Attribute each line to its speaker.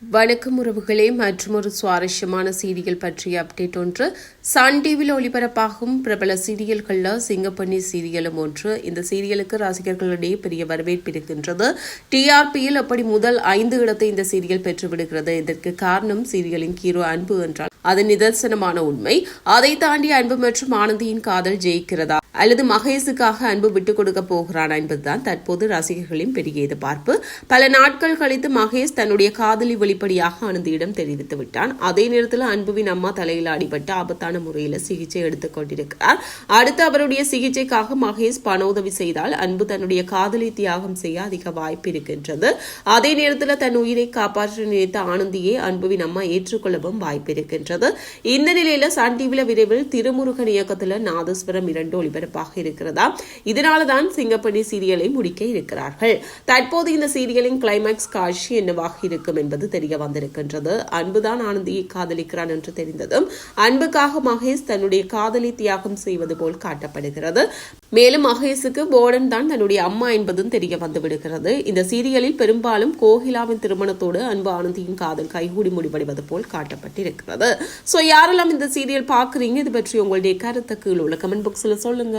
Speaker 1: வணக்கம் உறவுகளே மற்றும் ஒரு சுவாரஸ்யமான சீரியல் பற்றிய அப்டேட் ஒன்று. சன் டிவியில் ஒளிபரப்பாகும் பிரபல சீரியல்களில் சிங்கப்பண்ணி சீரியலும் ஒன்று. இந்த சீரியலுக்கு ரசிகர்களிடையே பெரிய வரவேற்பு இருக்கின்றது. டிஆர்பியில் அப்படி முதல் ஐந்து இடத்தை இந்த சீரியல் பெற்றுவிடுகிறது. இதற்கு காரணம் சீரியலின் ஹீரோ அன்பு என்றால் அது நிதர்சனமான உண்மை. அதை தாண்டி அன்பு மற்றும் ஆனந்தியின் காதல் ஜெயிக்கிறதா? அல்லது மகேஷுக்காக அன்பு விட்டுக் கொடுக்க போகிறான் என்பதுதான் தற்போது ரசிகர்களின் பெரிய எதிர்பார்ப்பு. பல நாட்கள் கழித்து மகேஷ் தன்னுடைய காதலி வெளிப்படையாக ஆனந்தியிடம் தெரிவித்து விட்டான். அதே நேரத்தில் அன்புவின் அம்மா தலையில் அடிபட்டு ஆபத்தான முறையில் சிகிச்சை எடுத்துக் கொண்டிருக்கிறார். அடுத்து அவருடைய சிகிச்சைக்காக மகேஷ் பண உதவி செய்தால் அன்பு தன்னுடைய காதலி தியாகம் செய்ய அதிக வாய்ப்பு இருக்கின்றது. அதே நேரத்தில் தன் உயிரை காப்பாற்ற நினைத்த ஆனந்தியை அன்புவின் அம்மா ஏற்றுக்கொள்ளவும் வாய்ப்பு இருக்கின்றது. இந்த நிலையில சன் டிவில விரைவில் திருமுருகன் இயக்கத்துல நாதஸ்வரம் இரண்டு ஒளிபரப்பாக இருக்கிறதா? இதனால தான் சிங்கப்பணி சீரியலை முடிக்க இருக்கிறார்கள். தற்போது இந்த சீரியலின் கிளைமேக்ஸ் காட்சி என்னவாக இருக்கும் என்பது தெரிய வந்திருக்கின்றது. அன்புதான் ஆனந்தியை காதலிக்கிறான் என்று தெரிந்ததும் அன்புக்காக மகேஷ் தன்னுடைய காதலி தியாகம் செய்வது போல் காட்டப்படுகிறது. மேலும் மகேஷுக்கு போர்டன் தான் தன்னுடைய அம்மா என்பதும் தெரிய வந்துவிடுகிறது இந்த சீரியலில் பெரும்பாலும் கோகிலாவின் திருமணத்தோடு அன்பு ஆனந்தியின் காதல் கைகூடி முடிவடைவது போல் காட்டப்பட்டிருக்கிறது. ஸோ யாரெல்லாம் இந்த சீரியல் பார்க்குறீங்க? இது பற்றி உங்களுடைய கருத்தை கீழே உள்ள கமெண்ட் பாக்ஸில் சொல்லுங்க.